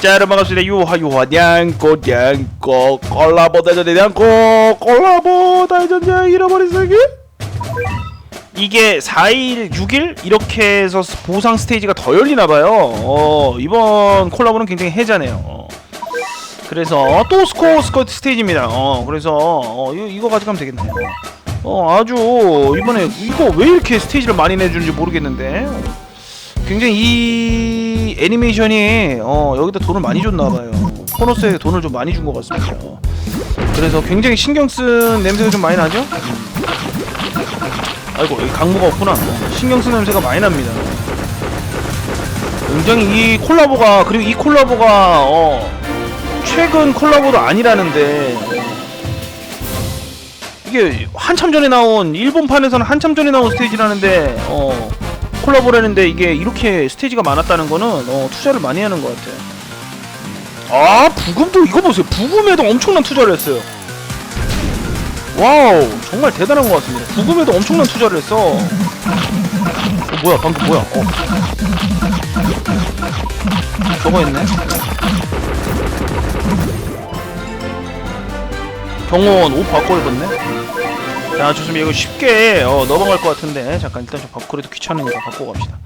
자 여러분 반갑습니다. 유하 유하 냥꼬 냥꼬 콜라보 대전의 냥꼬 콜라보 대전의 잃어버린 세계? 이게 4일 6일? 이렇게 해서 보상 스테이지가 더 열리나봐요. 어, 이번 콜라보는 굉장히 해자네요. 어. 그래서 또 스코어 스커트 스테이지입니다. 어, 그래서 어, 이거, 이거 가져가면 되겠네요. 어 아주 이번에 이거 왜 이렇게 스테이지를 많이 내주는지 모르겠는데. 굉장히 이 애니메이션이 어, 여기다 돈을 많이 줬나봐요. 코너스에 돈을 좀 많이 준 것 같습니다. 어. 그래서 굉장히 신경 쓴 냄새가 좀 많이 나죠? 음. 아이고 여기 강모가 없구나. 어, 신경 쓴 냄새가 많이 납니다. 굉장히 이 콜라보가 그리고 이 콜라보가 어, 최근 콜라보도 아니라는데 이게 한참 전에 나온 일본판에서는 한참 전에 나온 스테이지라는데 어, 콜라보라는데 이게 이렇게 스테이지가 많았다는 거는 어, 투자를 많이 하는 것 같아. 아 부금도 이거 보세요. 부금에도 엄청난 투자를 했어요. 와우 정말 대단한 것 같습니다. 부금에도 엄청난 투자를 했어. 어, 뭐야 방금 뭐야? 어. 저거 했네. 경호원 옷 바꿔 입었네. 자 좋습니다 이거 쉽게 어, 넘어갈 것 같은데 잠깐 일단 좀 바, 그래도 귀찮으니까 바꾸고 갑시다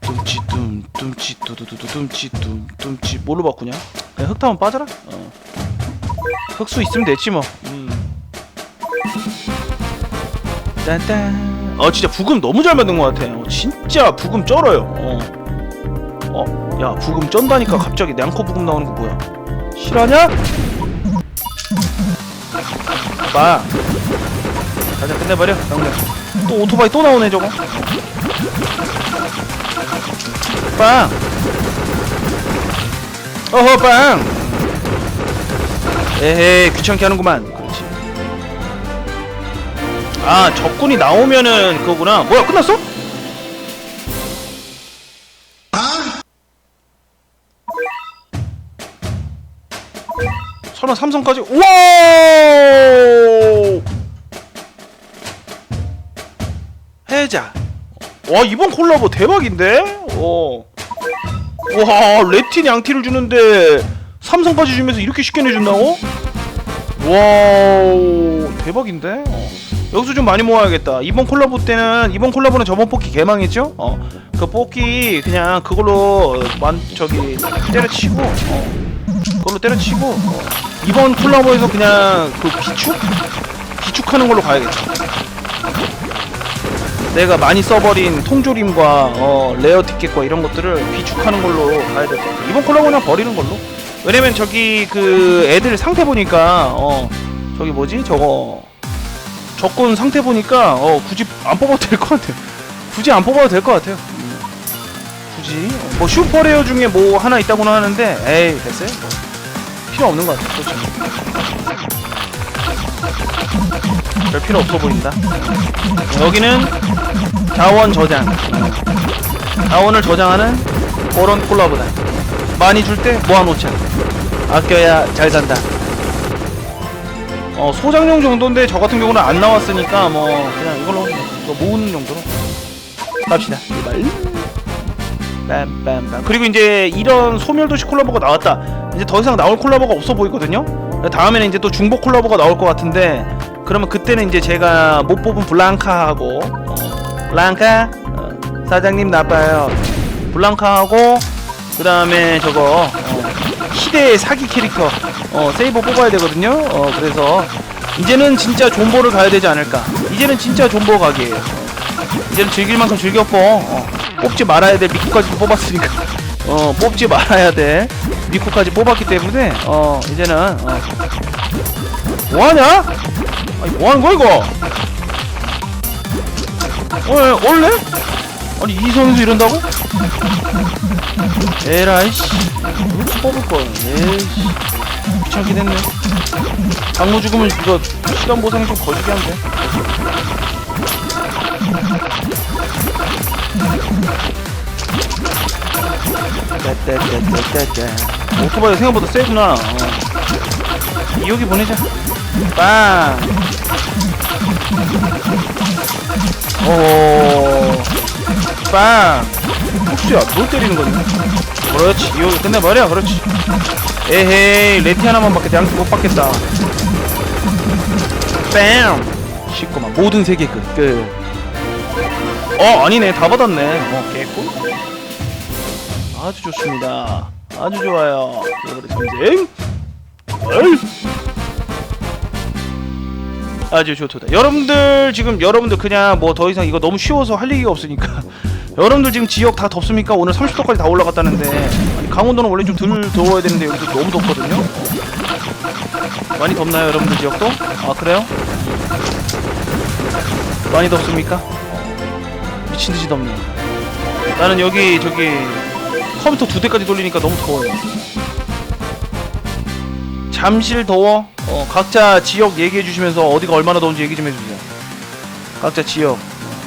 둠치 둠 둠치 두두두두 둠치 둠 둠치 뭘로 바꾸냐 그냥 흙타면 빠져라 어. 흙수 있으면 됐지 뭐 음. 딴딴 어 진짜 부금 너무 잘 만든 것 같아 어, 진짜 부금 쩔어요 어. 어? 야 부금 쩐다니까 갑자기 냥코 부금 나오는 거 뭐야 실화냐? 봐 가자 끝내버려. 당장 또 오토바이 또 나오네 저거. 빵! 어허 빵! 에헤이 귀찮게 하는구만. 그렇지. 아 적군이 나오면은 그거구나. 뭐야 끝났어? 설마 삼성까지? 우와 해자. 와 이번 콜라보 대박인데? 어. 와 레틴 양티를 주는데 삼성까지 주면서 이렇게 쉽게 내준다고? 와우 대박인데? 어. 여기서 좀 많이 모아야겠다. 이번 콜라보 때는 이번 콜라보는 저번 뽑기 개망했죠? 어. 그 뽑기 그냥 그걸로 만 저기 때려치고 어. 그걸로 때려치고 어. 이번 콜라보에서 그냥 그 비축 비축하는 걸로 가야겠다. 내가 많이 써버린 통조림과 어, 레어 티켓과 이런 것들을 비축하는 걸로 가야 될 것 같아. 이번 콜라보 그냥 버리는 걸로. 왜냐면 저기 그 애들 상태 보니까 어 저기 뭐지 저거 적군 상태 보니까 어 굳이 안 뽑아도 될 것 같아. 굳이 안 뽑아도 될 것 같아요. 음. 굳이 뭐 슈퍼레어 중에 뭐 하나 있다고는 하는데 에이 됐어요. 뭐. 필요 없는 것 같아. 솔직히. 별 필요 없어 보인다. 여기는 자원 저장. 자원을 저장하는 그런 콜라보다. 많이 줄 때 모아놓자. 아껴야 잘 산다. 어, 소장용 정도인데 저 같은 경우는 안 나왔으니까 뭐 그냥 이걸로 이거 모으는 정도로 갑시다. 이발. 빰빰빰. 그리고 이제 이런 소멸도시 콜라보가 나왔다. 이제 더 이상 나올 콜라보가 없어 보이거든요. 다음에는 이제 또 중복 콜라보가 나올 것 같은데 그러면 그때는 이제 제가 못 뽑은 블랑카하고 어, 블랑카 어, 사장님 나빠요. 블랑카하고 그 다음에 저거 어, 희대의 사기 캐릭터 어, 세이버 뽑아야 되거든요. 어, 그래서 이제는 진짜 존버를 가야 되지 않을까. 이제는 진짜 존버 각이에요. 어, 이제는 즐길 만큼 즐겼고 어, 뽑지 말아야 될 미쿠까지 뽑았으니까 어, 뽑지 말아야 될 미쿠까지 뽑았기 때문에 어, 이제는 어, 뭐하냐? 아니 뭐하는 거야 이거? 어, 원래? 아니 이 선수 이런다고? 에라이씨 뽑을 거야 에이씨 귀찮긴 했네 장모 죽으면 이거 시간 보상 좀 거시기 한데 따따따따따 오토바이 생각보다 세구나 어. 이호기 보내자 빵! 오, 빵. 톡수야 뭘 때리는 거냐 그렇지 이거 끝내버려 그렇지. 에헤이 레티 하나만 밖에 양못 받겠다. 뺨 쉽구만 모든 세계 끝 끝. 어 아니네 다 받았네. 어 개꿀. 아주 좋습니다. 아주 좋아요. 이거를 전쟁 어이. 아주 좋다 여러분들 지금 여러분들 그냥 뭐 더 이상 이거 너무 쉬워서 할 얘기가 없으니까 여러분들 지금 지역 다 덥습니까? 오늘 30도까지 다 올라갔다는데 아니, 강원도는 원래 좀 덜 더워야 되는데 여기도 너무 덥거든요 많이 덥나요 여러분들 지역도? 아 그래요? 많이 덥습니까? 미친 듯이 덥네요 나는 여기 저기 컴퓨터 두 대까지 돌리니까 너무 더워요 잠실 더워? 어, 각자 지역 얘기해 주시면서 어디가 얼마나 더운지 얘기 좀 해주세요. 각자 지역.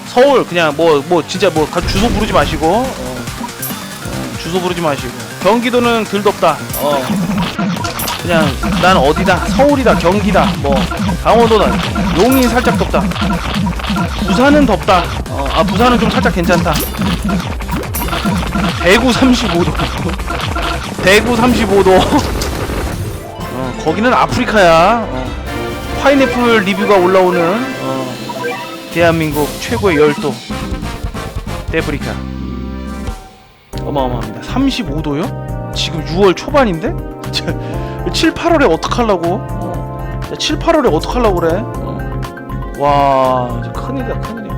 서울 그냥 뭐 뭐 진짜 뭐 가- 주소 부르지 마시고. 어, 어, 주소 부르지 마시고. 경기도는 덜 덥다. 어. 그냥 난 어디다? 서울이다. 경기다. 뭐 강원도다 용인 살짝 덥다. 부산은 덥다. 어, 아 부산은 좀 살짝 괜찮다. 대구 35도. 대구 35도 어, 거기는 아프리카야 어. 파인애플 리뷰가 올라오는 어, 대한민국 최고의 열도 데프리카 음. 어마어마합니다 35도요? 지금 6월 초반인데? 7, 8월에 어떡하려고? 어. 7, 8월에 어떡하려고 그래? 어. 와 큰일이다 큰일이야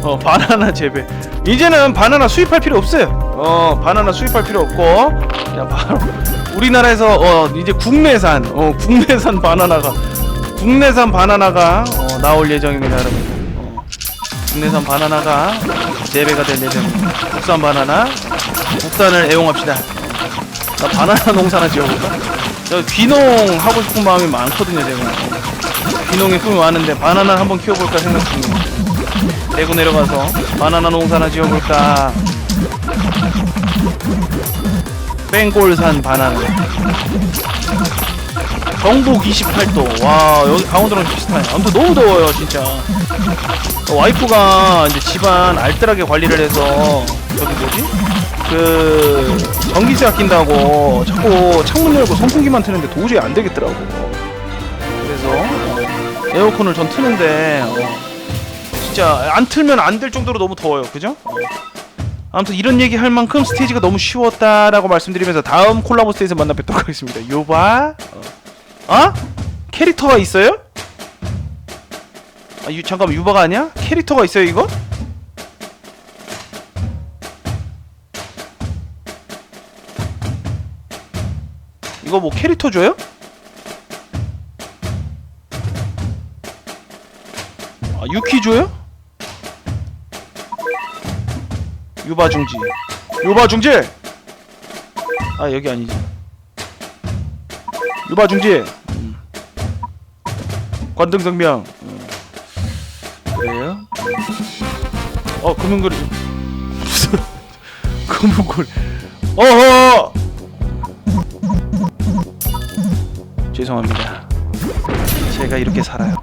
어 바나나 재배 이제는 바나나 수입할 필요 없어요 어 바나나 수입할 필요 없고. 그냥 바로 우리나라에서 어 이제 국내산 어 국내산 바나나가 국내산 바나나가 어, 나올 예정입니다 여러분. 어, 국내산 바나나가 재배가 될 예정입니다. 국산 바나나 국산을 애용합시다. 나 바나나 농사나 지어볼까? 저 귀농 하고 싶은 마음이 많거든요 제가. 귀농의 꿈이 많은데 바나나 한번 키워볼까 생각 중이에요 대구 내려가서 바나나 농사나 지어볼까 뺑골산 바나나. 경북 28도. 와 여기 강원도랑 비슷하네. 아무튼 너무 더워요 진짜. 어, 와이프가 이제 집안 알뜰하게 관리를 해서 저기 뭐지? 그 전기세 아낀다고 자꾸 창문 열고 선풍기만 트는데 도저히 안 되겠더라고. 그래서 어, 에어컨을 전 트는데 어, 진짜 안 틀면 안 될 정도로 너무 더워요. 그죠? 어. 아무튼 이런 얘기 할 만큼 스테이지가 너무 쉬웠다라고 말씀드리면서 다음 콜라보 스테이지에서 만나 뵙도록 하겠습니다 요바 어? 어? 캐릭터가 있어요? 아 유, 잠깐만 유바가 아니야? 캐릭터가 있어요 이거? 이거 뭐 캐릭터 줘요? 아 유키 줘요? 유바 중지. 유바 중지! 아 여기 아니지. 유바 중지! 음. 관등 성명. 음. 그래요? 어 무슨 금융거래 어허! 죄송합니다. 제가 이렇게 살아요.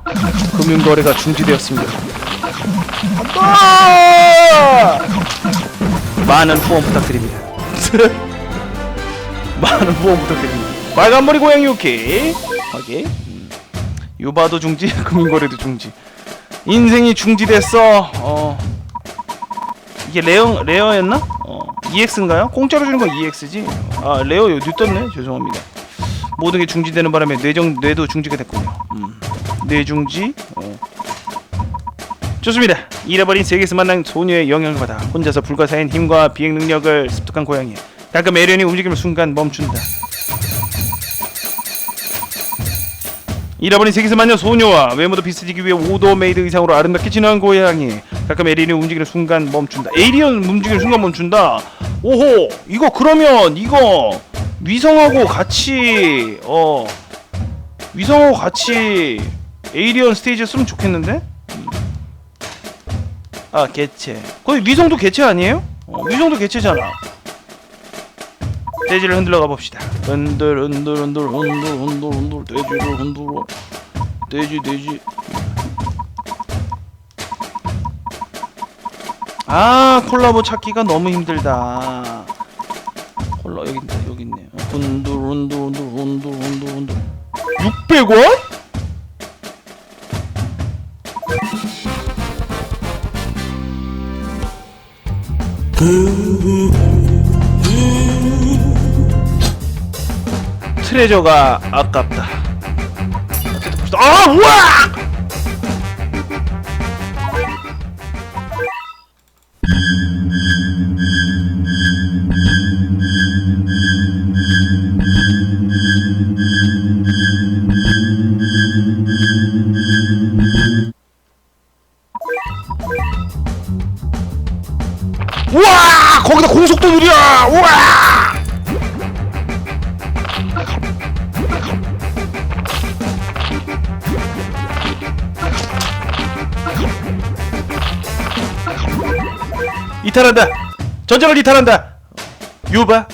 금융거래가 중지되었습니다. 안돼 많은 후원 부탁드립니다. 많은 후원 부탁드립니다. 빨간머리 고양이 오케이. 오케이 음. 유바도 중지 금융거래도 중지. 인생이 중지됐어. 어. 이게 레어 레어였나? 어. EX인가요? 공짜로 주는 건 EX지? 아 레어 여기 떴네. 죄송합니다. 모든 게 중지되는 바람에 뇌정 뇌도 중지가 됐군요. 음. 뇌중지 어. 좋습니다. 잃어버린 세계에서 만난 소녀의 영향을 받아 혼자서 불가사의한 힘과 비행 능력을 습득한 고양이. 가끔 에련이 움직이는 순간 멈춘다. 잃어버린 세계에서 만난 소녀와 외모도 비슷해지기 위해 오더 메이드 의상으로 아름답게 진화한 고양이. 가끔 에련이 움직이는 순간 멈춘다. 에이리언 움직이는 순간 멈춘다. 오호, 이거 그러면 이거 위성하고 같이 어 위성하고 같이 에이리언 스테이지 쓰면 좋겠는데? 아 개체. 거의 위성도 개체 아니에요? 어, 위성도 개체잖아. 돼지를 흔들러 가봅시다. 흔들 흔들 흔들 흔들 흔들 흔들. 돼지를 흔들어. 돼지 돼지. 아 콜라보 찾기가 너무 힘들다. 콜라 여기 있네 여기 있네. 운두 운두 운두 운두 운두 운두 600원? 트레저가 아깝다 아 우와! 우와! 거기다 공속도 느려! 우와! 이탈한다! 전장을 이탈한다! 유바